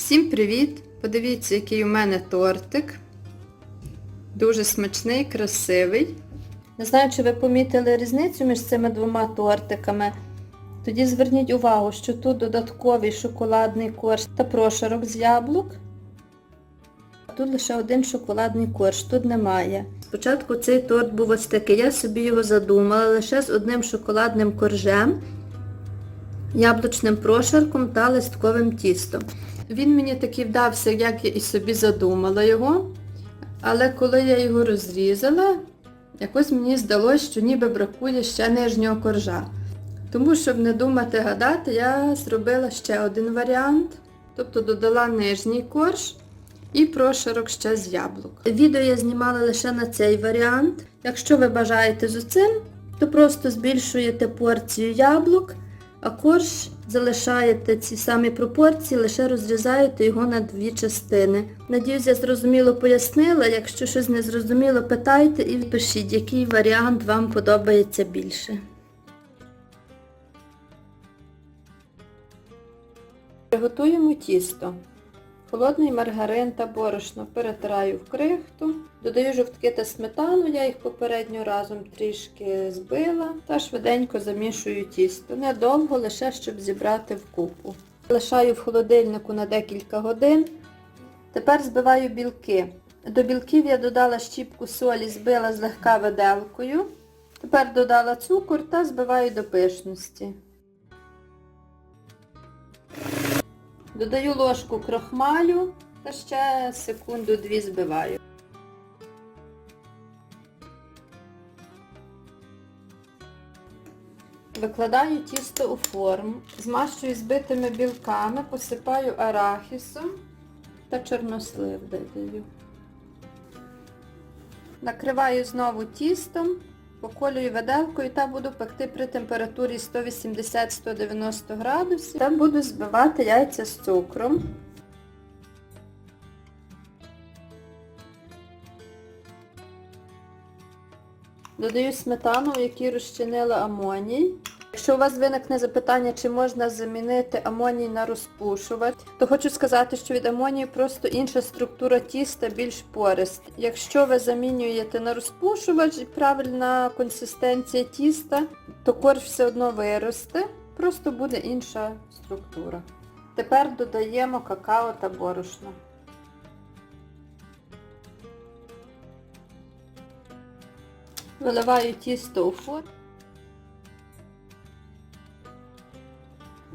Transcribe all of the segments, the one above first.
Всім привіт! Подивіться, який у мене тортик. Дуже смачний, красивий. Не знаю, чи ви помітили різницю між цими двома тортиками. Тоді зверніть увагу, що тут додатковий шоколадний корж та прошарок з яблук. Тут лише один шоколадний корж, тут немає. Спочатку цей торт був ось такий, я собі його задумала лише з одним шоколадним коржем, яблучним прошарком та листковим тістом. Він мені таки вдався, як я і собі задумала його. Але коли я його розрізала, якось мені здалося, що ніби бракує ще нижнього коржа. Тому, щоб не думати гадати, я зробила ще один варіант. Тобто додала нижній корж і прошарок ще з яблук. Відео я знімала лише на цей варіант. Якщо ви бажаєте з оцим, то просто збільшуєте порцію яблук, а корж залишаєте ці самі пропорції, лише розрізаєте його на дві частини. Надіюсь, я зрозуміло пояснила. Якщо щось не зрозуміло, питайте і пишіть, який варіант вам подобається більше. Приготуємо тісто. Холодний маргарин та борошно перетираю в крихту. Додаю жовтки та сметану, я їх попередньо разом трішки збила та швиденько замішую тісто. Недовго, лише щоб зібрати в купу. Лишаю в холодильнику на декілька годин. Тепер збиваю білки. До білків я додала щіпку солі, збила злегка виделкою. Тепер додала цукор та збиваю до пишності. Додаю ложку крохмалю та ще секунду-дві збиваю. Викладаю тісто у форму, змащую збитими білками, посипаю арахісом та чорнослив додаю. Накриваю знову тістом, поколюю виделкою та буду пекти при температурі 180-190 градусів та буду збивати яйця з цукром. Додаю сметану, в якій розчинила амоній. Якщо у вас виникне запитання, чи можна замінити амоній на розпушувач, то хочу сказати, що від амонію просто інша структура тіста більш порист. Якщо ви замінюєте на розпушувач і правильна консистенція тіста, то корж все одно виросте, просто буде інша структура. Тепер додаємо какао та борошно. Виливаю тісто у форму.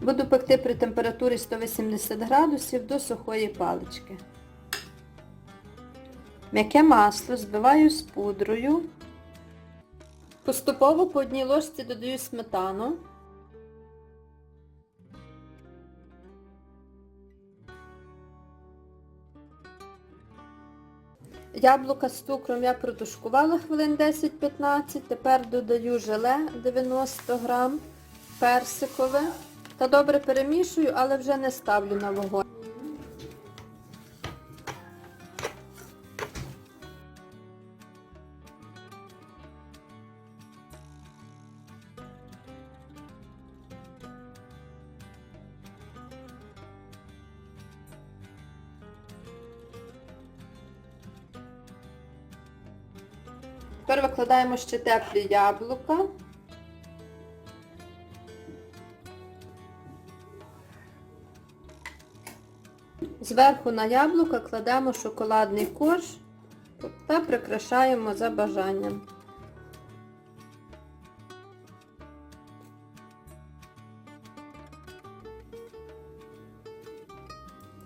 Буду пекти при температурі 180 градусів до сухої палички. М'яке масло збиваю з пудрою. Поступово по одній ложці додаю сметану. Яблука з цукром я протушкувала хвилин 10-15, тепер додаю желе 90 грам, персикове та добре перемішую, але вже не ставлю на вогонь. Тепер викладаємо ще теплі яблука. Зверху на яблука кладемо шоколадний корж та прикрашаємо за бажанням.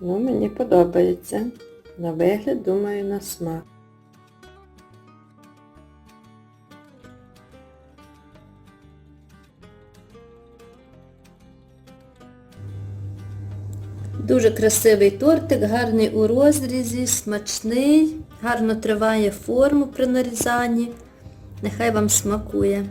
Ну, мені подобається. На вигляд, думаю, на смак. Дуже красивий тортик, гарний у розрізі, смачний, гарно триває форму при нарізанні. Нехай вам смакує.